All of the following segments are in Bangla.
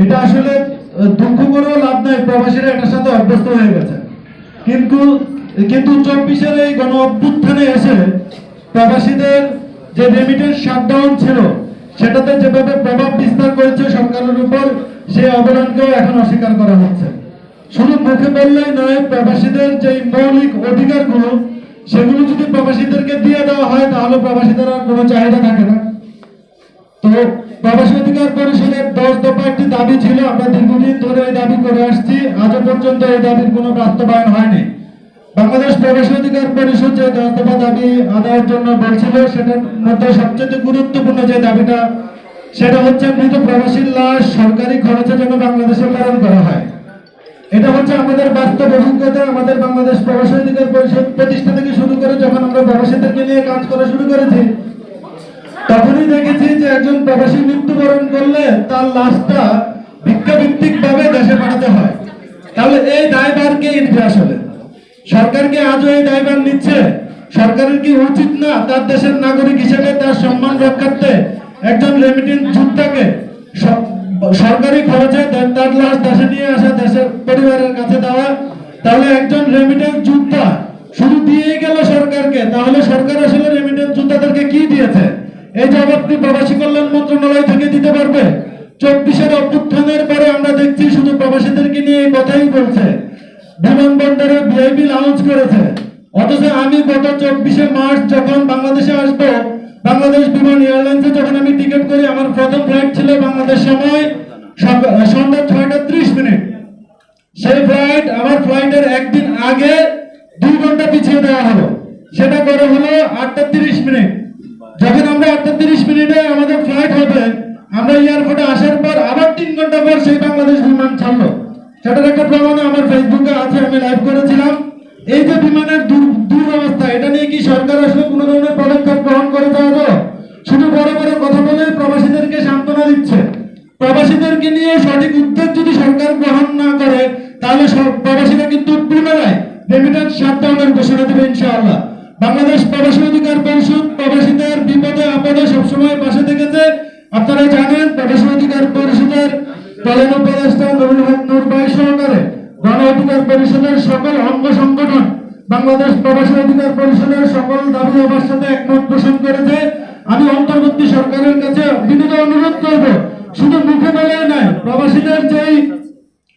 এটা আসলে দুঃখ করেও লাভ নাই, প্রবাসীরা এটার সাথে অভ্যস্ত হয়ে গেছে। কিন্তু কিন্তু চব্বিশের এই গণ অভ্যুত্থানে এসে প্রবাসীদের যে রেমিটেন্স শাটডাউন ছিল, সেটাতে যেভাবে প্রভাব বিস্তার করেছে সরকারের উপর, সেই অবদানকেও এখন অস্বীকার করা হচ্ছে। শুধু মুখে বললেই নয়, প্রবাসীদের যে মৌলিক অধিকারগুলো, সেগুলো যদি প্রবাসীদেরকে দিয়ে দেওয়া হয়, তাহলে প্রবাসীদের আর কোনো চাহিদা থাকে না। বাংলাদেশ প্রবাসী অধিকার পরিষদ যে জন্য গুরুত্বপূর্ণ যে দাবিটা, সেটা হচ্ছে মৃত প্রবাসীর লাশ সরকারি খরচে যেন বাংলাদেশে প্রেরণ করা হয়। এটা হচ্ছে আমাদের বাস্তব অভিজ্ঞতা, আমাদের বাংলাদেশ প্রবাসী অধিকার পরিষদ প্রতিষ্ঠা থেকে শুরু করে যখন আমরা প্রবাসীদেরকে নিয়ে কাজ করা শুরু করেছি একজন প্রবাসী মৃত্যুবরণ করলে তার লাশটা ভিক্ষাভিত্তিক ভাবে দেশে পাঠাতে হয়। তাহলে এই দায়ভার কে নিবে আসলে সরকার কি আজও এই দায়ভার নিচ্ছে? সরকারের কি উচিত না তার দেশের নাগরিক হিসেবে তার সম্মান রক্ষার্থে একজন রেমিটেন্স যোদ্ধাকে সরকারি খরচে তার লাশ দেশে নিয়ে আসা, দেশের পরিবারের কাছে দেওয়া? তাহলে একজন রেমিটেন্স যোদ্ধা শুধু দিয়েই গেল সরকারকে। তাহলে সরকার আসলে রেমিটেন্স যোদ্ধাদেরকে কি দিয়েছে? এই জবাবটি প্রবাসী কল্যাণ মন্ত্রণালয় থেকে দিতে পারবে, চব্বিশের অভ্যুত্থানের পরে আমরা দেখছি শুধু প্রবাসীদেরকে নিয়ে এই কথাই বলছে। বিমানবন্দরে ভিআইপি লাউঞ্জ করেছে। অথচ আমি গত চব্বিশে মার্চ যখন বাংলাদেশে আসব, বাংলাদেশ বিমান এয়ারলাইন্সে যখন আমি টিকিট করি, আমার প্রথম ফ্লাইট ছিল বাংলাদেশ সময় সন্ধ্যা ছয়টা ত্রিশ মিনিট। সেই ফ্লাইট, আমার ফ্লাইটের একদিন আগে দুই ঘণ্টা পিছিয়ে দেওয়া হলো। সেটা করে হলো আটটা তিরিশ মিনিট। যখন আমরা আটটা তিরিশ মিনিটে আমাদের ফ্লাইট হবে, আমরা এয়ারপোর্টে আসার পর আবার তিন ঘণ্টা পর সেই বাংলাদেশ বিমান ছাড়লো। সেটার একটা প্রমাণ আমার ফেসবুকে আছে, আমি লাইভ করেছিলাম। এই যে বিমানের দুরবস্থা, এটা নিয়ে কি সরকার আসলে কোনো ধরনের পদক্ষেপ গ্রহণ করে দেওয়া শুধু বড় বড় কথা বলে প্রবাসীদেরকে সান্ত্বনা দিচ্ছে। প্রবাসীদেরকে নিয়ে সঠিক উদ্যোগ যদি সরকার গ্রহণ না করে, তাহলে প্রবাসীরা কিন্তু পুনরায় রেমিটেন্স শাটডাউনের ঘোষণা দেবে ইনশাআল্লাহ। বাংলাদেশ প্রবাসী অধিকার পরিষদ প্রবাসীদের বিপদে আপদে সবসময় পাশে থেকেছে। আপনারা জানেন, প্রবাসী অধিকার পরিষদের প্রধান উপদেষ্টা নুরুল নূর ভাই সহকারে গণ অধিকার পরিষদের সকল অঙ্গ সংগঠন বাংলাদেশ প্রবাসী অধিকার পরিষদের সকল দাবি আমার সাথে একমত পোষণ করেছে। আমি অন্তর্বর্তী সরকারের কাছে বিনীত অনুরোধ করব, শুধু মুখে বলে নয়, প্রবাসীদের যেই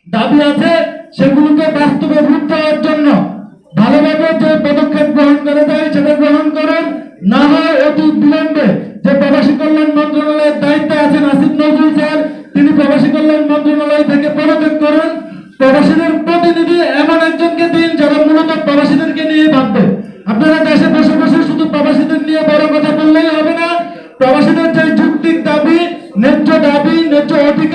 দাবি আছে, সেগুলোকে বাস্তবে রূপ দেওয়ার জন্য ভালোভাবে যে পদক্ষেপ গ্রহণ স্বাধীনতার যুক্তির দাবি ন্যায্য দাবি ন্যায্য অধিকার